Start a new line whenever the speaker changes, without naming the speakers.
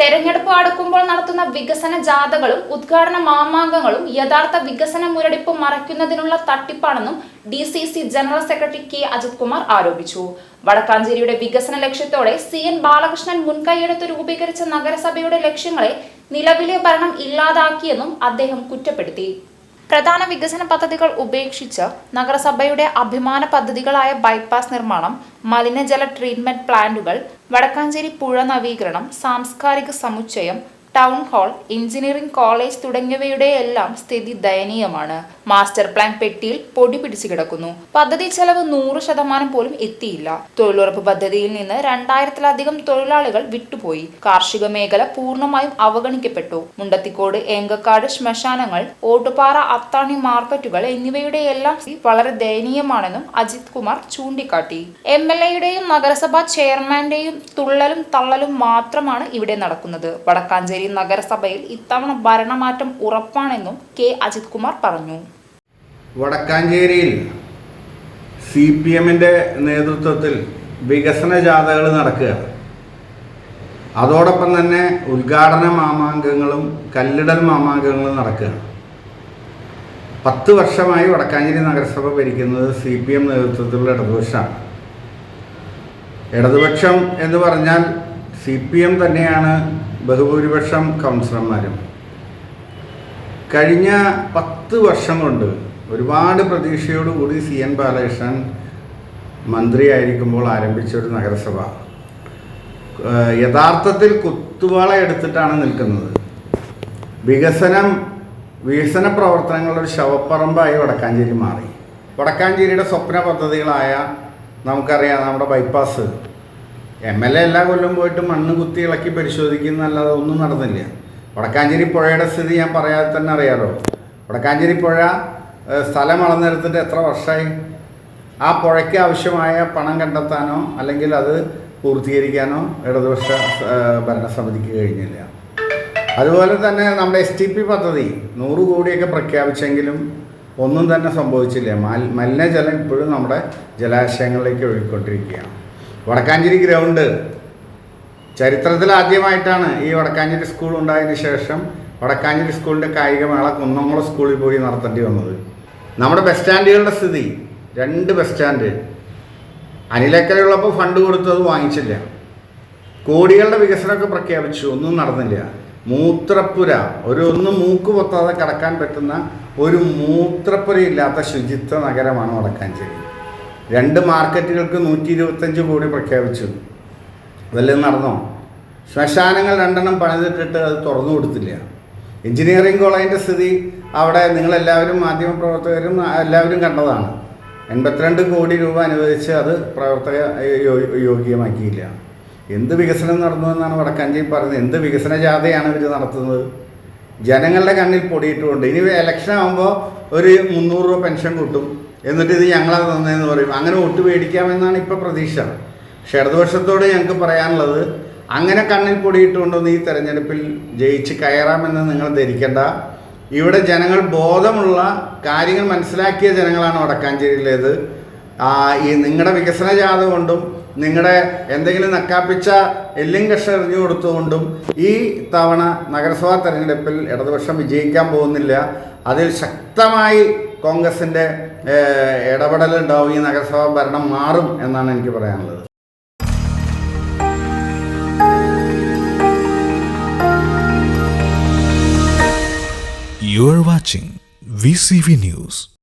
തെരഞ്ഞെടുപ്പ് അടുക്കുമ്പോൾ നടത്തുന്ന വികസന ജാഥകളും ഉദ്ഘാടന മാമാങ്കങ്ങളും യഥാർത്ഥ വികസന മുരടിപ്പ് മറയ്ക്കുന്നതിനുള്ള തട്ടിപ്പാണെന്നും D C C general secretary K Ajith Kumar ആരോപിച്ചു. വടക്കാഞ്ചേരിയുടെ വികസന ലക്ഷ്യത്തോടെ സി എൻ ബാലകൃഷ്ണൻ മുൻകൈയെടുത്ത് രൂപീകരിച്ച നഗരസഭയുടെ ലക്ഷ്യങ്ങളെ നിലവിലെ ഭരണം ഇല്ലാതാക്കിയെന്നും അദ്ദേഹം കുറ്റപ്പെടുത്തി. പ്രധാന വികസന പദ്ധതികൾ ഉപേക്ഷിച്ച് നഗരസഭയുടെ അഭിമാന പദ്ധതികളായ ബൈപ്പാസ് നിർമ്മാണം മലിനജല ട്രീറ്റ്മെന്റ് പ്ലാന്റുകൾ വടക്കാഞ്ചേരി പുഴ നവീകരണം സാംസ്കാരിക സമുച്ചയം ടൗൺ ഹാൾ എഞ്ചിനീയറിംഗ് കോളേജ് തുടങ്ങിയവയുടെ എല്ലാം സ്ഥിതി ദയനീയമാണ്. മാസ്റ്റർ പ്ലാൻ പെട്ടിയിൽ പൊടി പിടിച്ചു കിടക്കുന്നു. പദ്ധതി ചെലവ് നൂറ് ശതമാനം പോലും എത്തിയില്ല. തൊഴിലുറപ്പ് പദ്ധതിയിൽ നിന്ന് രണ്ടായിരത്തിലധികം തൊഴിലാളികൾ വിട്ടുപോയി. കാർഷിക മേഖല പൂർണമായും അവഗണിക്കപ്പെട്ടു. മുണ്ടത്തിക്കോട് ഏങ്കക്കാട് ശ്മശാനങ്ങൾ ഓട്ടുപാറ അത്താണി മാർക്കറ്റുകൾ എന്നിവയുടെ എല്ലാം വളരെ ദയനീയമാണെന്നും അജിത് കുമാർ ചൂണ്ടിക്കാട്ടി. എം എൽ എയുടെയും നഗരസഭാ ചെയർമാന്റെയും തുള്ളലും തള്ളലും മാത്രമാണ് ഇവിടെ നടക്കുന്നത്. വടക്കാഞ്ചേരി നഗരസഭയിൽ ഇത്തവണ ഭരണമാറ്റം ഉറപ്പാണെന്നും കെ അജിത് കുമാർ പറഞ്ഞു.
വടക്കാഞ്ചേരിയിൽ സി പി എമ്മിന്റെ നേതൃത്വത്തിൽ വികസന ജാഥകൾ നടക്കുക. അതോടൊപ്പം തന്നെ ഉദ്ഘാടന മാമാങ്കങ്ങളും കല്ലിടൽ മാമാങ്കങ്ങളും നടക്കുക. പത്ത് വർഷമായി വടക്കാഞ്ചേരി നഗരസഭ ഭരിക്കുന്നത് സി പി എം നേതൃത്വത്തിലുള്ള ഇടതുപക്ഷമാണ്. ഇടതുപക്ഷം എന്ന് പറഞ്ഞാൽ സി പി എം തന്നെയാണ് ബഹുഭൂരിപക്ഷം കൗൺസിലർമാരും. കഴിഞ്ഞ പത്ത് വർഷം കൊണ്ട് ഒരുപാട് പ്രതീക്ഷയോടുകൂടി സി എൻ ബാലകൃഷ്ണൻ മന്ത്രിയായിരിക്കുമ്പോൾ ആരംഭിച്ച ഒരു നഗരസഭ. യഥാർത്ഥത്തിൽ കുത്തുവാള എടുത്തിട്ടാണ് നിൽക്കുന്നത്. വികസനം വികസന പ്രവർത്തനങ്ങളുടെ ഒരു ശവപ്പറമ്പായി വടക്കാഞ്ചേരി മാറി. വടക്കാഞ്ചേരിയുടെ സ്വപ്ന പദ്ധതികളായ നമുക്കറിയാം നമ്മുടെ ബൈപ്പാസ്. എം എൽ എ എല്ലാ കൊല്ലം പോയിട്ട് മണ്ണ് കുത്തി ഇളക്കി പരിശോധിക്കുന്നല്ലാതെ ഒന്നും നടന്നില്ല. വടക്കാഞ്ചേരി പുഴയുടെ സ്ഥിതി ഞാൻ പറയാതെ തന്നെ അറിയാലോ. വടക്കാഞ്ചേരി പുഴ സ്ഥലം അളന്നെടുത്തിട്ട് എത്ര വർഷമായി ആ പുഴയ്ക്ക് ആവശ്യമായ പണം കണ്ടെത്താനോ അല്ലെങ്കിൽ അത് പൂർത്തീകരിക്കാനോ ഇടതുപക്ഷ ഭരണസമിതിക്ക് കഴിഞ്ഞില്ല. അതുപോലെ തന്നെ നമ്മുടെ എസ് ടി പി പദ്ധതി നൂറ് കോടിയൊക്കെ പ്രഖ്യാപിച്ചെങ്കിലും ഒന്നും തന്നെ സംഭവിച്ചില്ല. മലിനജലം ഇപ്പോഴും നമ്മുടെ ജലാശയങ്ങളിലേക്ക് ഒഴുകിക്കൊണ്ടിരിക്കുകയാണ്. വടക്കാഞ്ചേരി ഗ്രൗണ്ട്. ചരിത്രത്തിൽ ആദ്യമായിട്ടാണ് ഈ വടക്കാഞ്ചേരി സ്കൂൾ ഉണ്ടായതിനു ശേഷം വടക്കാഞ്ചേരി സ്കൂളിന്റെ കായികമേള കുന്നംകുളം സ്കൂളിൽ പോയി നടത്തേണ്ടി വന്നത്. നമ്മുടെ ബസ് സ്റ്റാൻഡുകളുടെ സ്ഥിതി രണ്ട് ബസ് സ്റ്റാൻഡ് അനിലക്കരയുള്ളപ്പോൾ ഫണ്ട് കൊടുത്തത് വാങ്ങിച്ചില്ല. കോടികളുടെ വികസനമൊക്കെ പ്രഖ്യാപിച്ചു ഒന്നും നടന്നില്ല. മൂത്രപ്പുര ഒരു ഒന്നും മൂക്ക് പൊത്താതെ കടക്കാൻ പറ്റുന്ന ഒരു മൂത്രപ്പുരയില്ലാത്ത ശുചിത്വ നഗരമാണ് വടക്കാഞ്ചേരി. രണ്ട് മാർക്കറ്റുകൾക്ക് നൂറ്റി ഇരുപത്തഞ്ച് കോടി പ്രഖ്യാപിച്ചു. വല്ലതും നടന്നോ? ശ്മശാനങ്ങൾ രണ്ടെണ്ണം പണിതിട്ടിട്ട് അത് തുറന്നു കൊടുത്തില്ല. എഞ്ചിനീയറിംഗ് കോളേജിന്റെ സ്ഥിതി അവിടെ നിങ്ങളെല്ലാവരും മാധ്യമപ്രവർത്തകരും എല്ലാവരും കണ്ടതാണ്. എൺപത്തിരണ്ട് കോടി രൂപ അനുവദിച്ച് അത് പ്രവർത്തക യോഗ്യമാക്കിയില്ല. എന്ത് വികസനം നടന്നു എന്നാണ് വടക്കാഞ്ചേരി പറയുന്നത്. എന്ത് വികസന ജാഥയാണ് ഇവർ നടത്തുന്നത്? ജനങ്ങളുടെ കണ്ണിൽ പൊടിയിട്ടുകൊണ്ട്. ഇനി ഇലക്ഷൻ ആകുമ്പോൾ ഒരു മുന്നൂറ് രൂപ പെൻഷൻ കിട്ടും. എന്നിട്ട് ഇത് ഞങ്ങളത് തന്നതെന്ന് പറയും. അങ്ങനെ ഒട്ട് മേടിക്കാമെന്നാണ് ഇപ്പോൾ പ്രതീക്ഷ. പക്ഷേ ഇടതുപക്ഷത്തോട് ഞങ്ങൾക്ക് പറയാനുള്ളത് അങ്ങനെ കണ്ണിൽ പൊടിയിട്ടുകൊണ്ടൊന്ന് ഈ തെരഞ്ഞെടുപ്പിൽ ജയിച്ച് കയറാമെന്ന് നിങ്ങൾ ധരിക്കേണ്ട. ഇവിടെ ജനങ്ങൾ ബോധമുള്ള കാര്യങ്ങൾ മനസ്സിലാക്കിയ ജനങ്ങളാണ് വടക്കാഞ്ചേരിയിലേത്. ഈ നിങ്ങളുടെ വികസന ജാഥ കൊണ്ടും നിങ്ങളുടെ എന്തെങ്കിലും നക്കാപ്പിച്ച എല്ലും കഷ എറിഞ്ഞു കൊടുത്തുകൊണ്ടും ഈ തവണ നഗരസഭാ തെരഞ്ഞെടുപ്പിൽ ഇടതുപക്ഷം വിജയിക്കാൻ പോകുന്നില്ല. അതിൽ ശക്തമായി കോൺഗ്രസിന്റെ ഇടപെടലുണ്ടാവും ഈ നഗരസഭാ ഭരണം മാറും എന്നാണ് എനിക്ക് പറയാനുള്ളത്
You are watching VCV News.